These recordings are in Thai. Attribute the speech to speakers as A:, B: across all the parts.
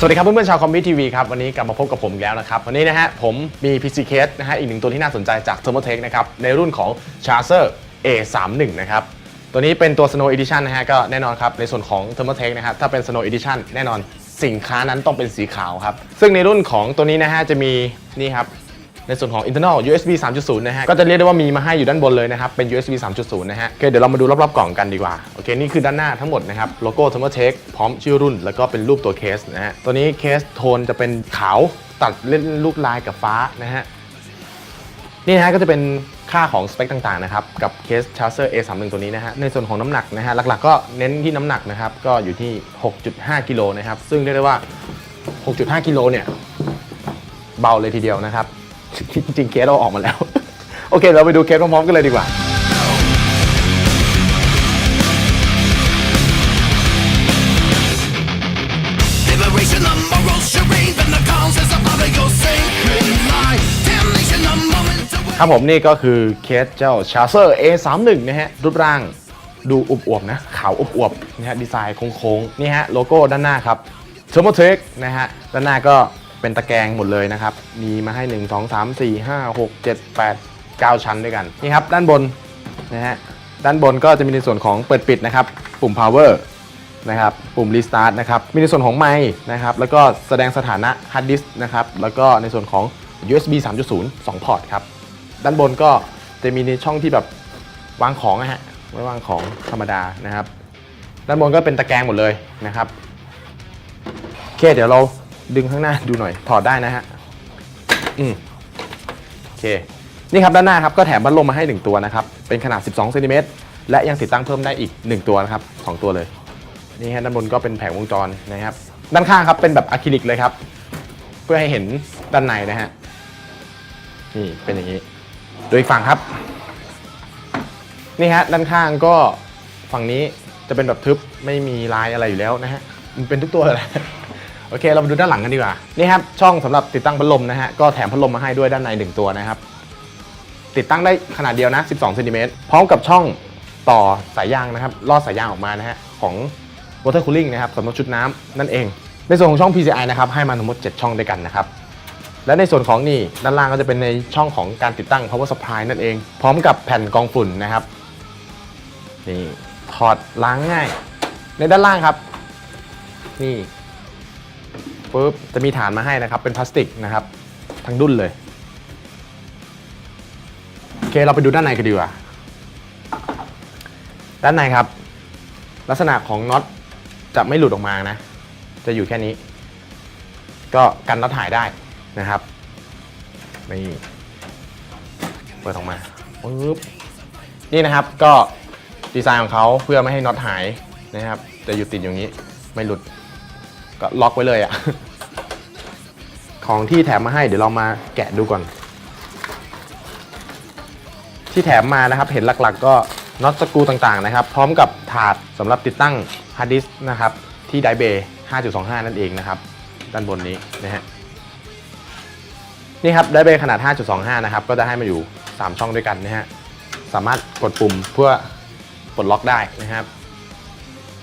A: สวัสดีครับเพื่อนๆชาวคอมพิวทีวีครับวันนี้กลับมาพบกับผมอีกแล้วนะครับ วันนี้นะฮะผมมี PC case นะฮะอีกหนึ่งตัวที่น่าสนใจจาก Thermotech นะครับ ในรุ่นของ Charger A31 นะครับ ตัวนี้เป็นตัว Snow Edition นะฮะก็แน่นอนครับ ในส่วนของ Thermotech นะครับถ้าเป็น Snow Edition แน่นอนสินค้านั้นต้องเป็นสีขาวครับ ซึ่งในรุ่นของตัวนี้นะฮะจะมีนี่ครับ ในส่วนของ internal USB 3.0 นะฮะ ก็จะเรียกได้ว่ามีมาให้อยู่ด้านบนเลยนะครับ เป็น USB 3.0 นะฮะ โอเค เดี๋ยวเรามาดูรอบๆกล่องกันดีกว่า โอเค นี่คือด้านหน้าทั้งหมดนะครับ โลโก้ Thermaltake พร้อมชื่อรุ่น แล้วก็เป็นรูปตัวเคสนะฮะ ตัวนี้เคสโทนจะเป็นขาว ตัดเล่นลูกลายกับฟ้านะฮะ นี่นะฮะก็จะเป็นค่าของสเปคต่างๆนะครับ กับเคส Charger A31 ตัวนี้นะฮะ ในส่วนของน้ำหนักนะฮะ หลักๆ ก็เน้นที่น้ำหนักนะครับ ก็อยู่ที่ 6.5 กิโลนะครับ ซึ่งเรียกได้ว่า 6.5 กิโลเนี่ย เบาเลยทีเดียวนะครับ จริงๆเคสเราออกมาแล้ว โอเค เราไปดูเคสพร้อมๆกันเลยดีกว่า
B: Liberation, the moral charade, and the causes of other your sacred lie. Damnation, the moment to
A: ครับผมนี่ก็คือเคสเจ้า Charger A31 นะฮะ รูปร่างดูอวบๆนะ ขาวอวบๆนะฮะ ดีไซน์โค้งๆ นี่ฮะ โลโก้ด้านหน้าครับ Thermaltake นะฮะ ด้านหน้าก็ เป็นตะแกรงหมดเลยนะครับ มีมาให้ 1 2 3 4 5 6 7 8 9 ชั้นด้วยกัน นี่ครับ ด้านบนนะฮะ ด้านบนก็จะมีในส่วนของเปิดปิดนะครับ ปุ่ม power นะครับ ปุ่ม restart นะครับ มีในส่วนของไมค์นะครับ แล้วก็แสดงสถานะ hard disk นะครับ แล้วก็ในส่วนของ USB 3.0 2 พอร์ตครับ ด้านบนก็จะมีในช่องที่แบบวางของนะฮะ ไว้วางของธรรมดานะครับ ด้านบนก็เป็นตะแกรงหมดเลยนะครับ โอเค เดี๋ยวเรา ดึงข้างหน้าดูหน่อยถอดได้นะฮะอืมโอเคนี่ครับด้านหน้าครับก็แถมพัดลมมาให้ 1 ตัวนะครับเป็นขนาด 12เซนติเมตรและยังติดตั้งเพิ่มได้อีก 1 ตัวนะครับ2ตัวเลยนี่ฮะด้านบนก็เป็นแผงวงจรนะครับ ด้านข้างครับเป็นแบบอะคริลิกเลยครับ เพื่อให้เห็นด้านในนะฮะนี่เป็นอย่างนี้โดยอีกฝั่งครับนี่ฮะด้านข้างก็ฝั่งนี้จะเป็นแบบทึบไม่มีลายอะไรอยู่แล้วนะฮะมันเป็นทุกตัวเลย โอเค เรามาดูด้านหลังกันดีกว่า นี่ครับ ช่องสำหรับติดตั้งพัดลมนะฮะ ก็แถมพัดลมมาให้ด้วยด้านในหนึ่งตัวนะครับ ติดตั้งได้ขนาดเดียวนะ 12เซนติเมตรพร้อมกับช่องต่อสายยางนะครับ ลอดสายยางออกมานะฮะ ของ water cooling นะครับสำหรับชุดน้ำนั่นเอง ในส่วนของช่อง PCI นะครับให้มาทั้งหมด 7 ช่องด้วยกันนะครับ และในส่วนของนี่ด้านล่างก็จะเป็นในช่องของการติดตั้ง power supply นั่นเอง พร้อมกับแผ่นกรองฝุ่นนะครับ นี่ถอดล้างง่าย ในด้านล่างครับ นี่ ปุ๊บจะมีฐานมาให้นะครับ เป็นพลาสติกนะครับ ทั้งดุ้นเลย โอเคเราไปดูด้านในกันดีกว่า ด้านในครับ ลักษณะของน็อตจะไม่หลุดออกมานะ จะอยู่แค่นี้ ก็กันน็อตหายได้นะครับนี่เปิดออกมาปึ๊บนี่นะครับก็ดีไซน์ของเขาเพื่อไม่ให้น็อตหายนะครับ จะอยู่ติดอย่างนี้ไม่หลุด ก็ล็อกไว้เลยอะ่ะ ของที่แถมมาให้เดี๋ยวเรามาแกะดูก่อน ที่แถมมานะครับเห็นหลักๆ ก็น็อตสกรูต่างๆนะครับ พร้อมกับถาดสำหรับติดตั้งฮาร์ดดิสก์นะครับ ที่ไดเบย์5.25 นั่นเองนะครับ ด้านบนนี้นะฮะนี่ครับไดเบย์ขนาด 5.25 นะครับ ก็จะให้มาอยู่ 3 ช่องด้วยกันนะฮะสามารถกดปุ่มเพื่อปลดล็อกได้นะครับ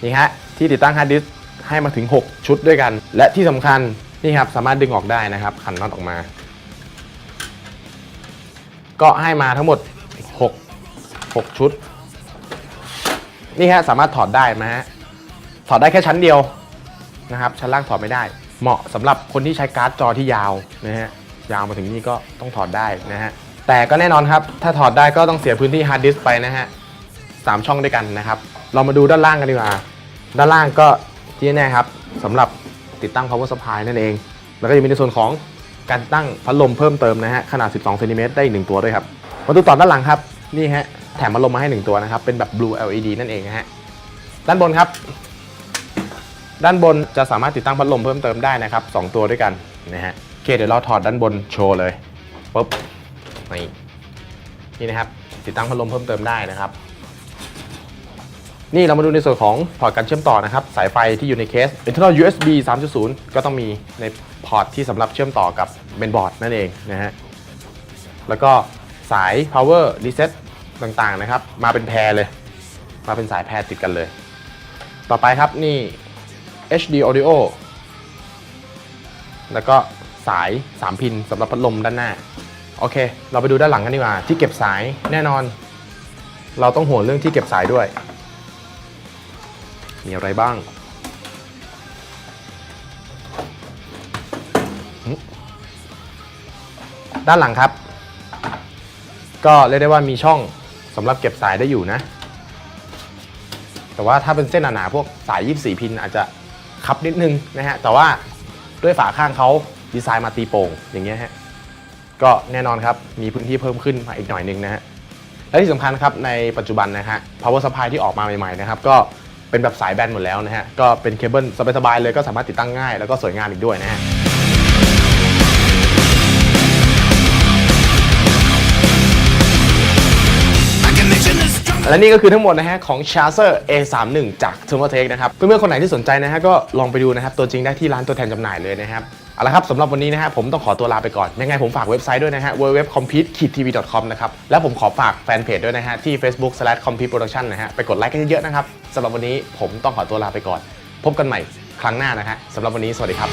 A: นี่ฮะที่ติดตั้งฮาร์ดดิสก์ ให้มาถึง 6 ชุดด้วยกัน และที่สำคัญนี่ครับสามารถดึงออกได้นะครับ ขันน็อตออกมา ก็ให้มาทั้งหมด 6 6 ชุด นี่ฮะสามารถถอดได้นะฮะถอดได้แค่ชั้นเดียวนะครับ ชั้นล่างถอดไม่ได้ เหมาะสำหรับคนที่ใช้การ์ดจอที่ยาวนะฮะยาวมาถึงนี่ก็ต้องถอดได้นะฮะแต่ก็แน่นอนครับ ถ้าถอดได้ก็ต้องเสียพื้นที่ฮาร์ดดิสก์ไปนะฮะสามช่องด้วยกันนะครับ เรามาดูด้านล่างกันดีกว่า ด้านล่างก็ ที่แน่ครับสำหรับติดตั้ง power supply นั่นเอง แล้วก็ยังมีในส่วนของการตั้งพัดลมเพิ่มเติมนะฮะขนาด 12เซนติเมตรได้อีกหนึ่งตัวด้วยครับมาดูต่อด้านหลังครับนี่ฮะแถมพัดลมมาให้หนึ่งตัวนะครับ เป็นแบบ blue LED นั่นเองนะฮะด้านบนครับ ด้านบนจะสามารถติดตั้งพัดลมเพิ่มเติมได้นะครับ 2 ตัวด้วยกันนะฮะโอเคเดี๋ยวเราถอดด้านบนโชว์เลยปุ๊บนี่นี่นะครับ ติดตั้งพัดลมเพิ่มเติมได้นะครับ นี่เรามาดูในส่วนของพอร์ตการเชื่อมต่อนะครับ สายไฟที่อยู่ในเคส internal USB 3.0 ก็ต้องมีในพอร์ตที่สำหรับเชื่อมต่อกับเมนบอร์ดนั่นเองนะฮะแล้วก็สาย power reset ต่างๆนะครับ มาเป็นแพรเลย มาเป็นสายแพรติดกันเลย ต่อไปครับนี่ HD Audio แล้วก็สาย 3 พินสำหรับพัดลมด้านหน้า โอเค เราไปดูด้านหลังกันดีกว่า ที่เก็บสายแน่นอน เราต้องห่วงเรื่องที่เก็บสายด้วย มีอะไรบ้างด้านหลังครับ ก็เรียกได้ว่ามีช่องสำหรับเก็บสายได้อยู่นะ แต่ว่าถ้าเป็นเส้นหนาๆพวกสาย 24 พินอาจจะคับนิดนึงนะฮะ แต่ว่าด้วยฝาข้างเขาดีไซน์มาตีโป่งอย่างเงี้ยฮะ ก็แน่นอนครับ มีพื้นที่เพิ่มขึ้นมาอีกหน่อยนึงนะฮะ และที่สำคัญครับในปัจจุบันนะฮะ power supply ที่ออกมาใหม่ๆนะครับ ก็ เป็นแบบสายแบนหมดแล้วนะฮะ ก็เป็นเคเบิลสบายๆเลยก็สามารถติดตั้งง่าย แล้วก็สวยงามอีกด้วยนะฮะและนี่ก็คือทั้งหมดนะฮะของ c h a r g e r A31 จาก t h e r m o t e c นะครับ เพื่อนๆคนไหนที่สนใจนะฮะก็ลองไปดูนะครับ ตัวจริงได้ที่ร้านตัวแทนจำหน่ายเลยนะครับ เอาละครับสำหรับวันนี้นะฮะผมต้องขอตัวลาไปก่อน ยังไงผมฝากเว็บไซต์ด้วยนะฮะ www.compete-tv.com นะครับ และผมขอฝากแฟนเพจด้วยนะฮะ ที่ facebook/compete-production นะฮะ ไปกดไลค์กันเยอะๆนะครับสำหรับวันนี้ผมต้องขอตัวลาไปก่อน พบกันใหม่ครั้งหน้านะฮะสำหรับวันนี้สวัสดีครับ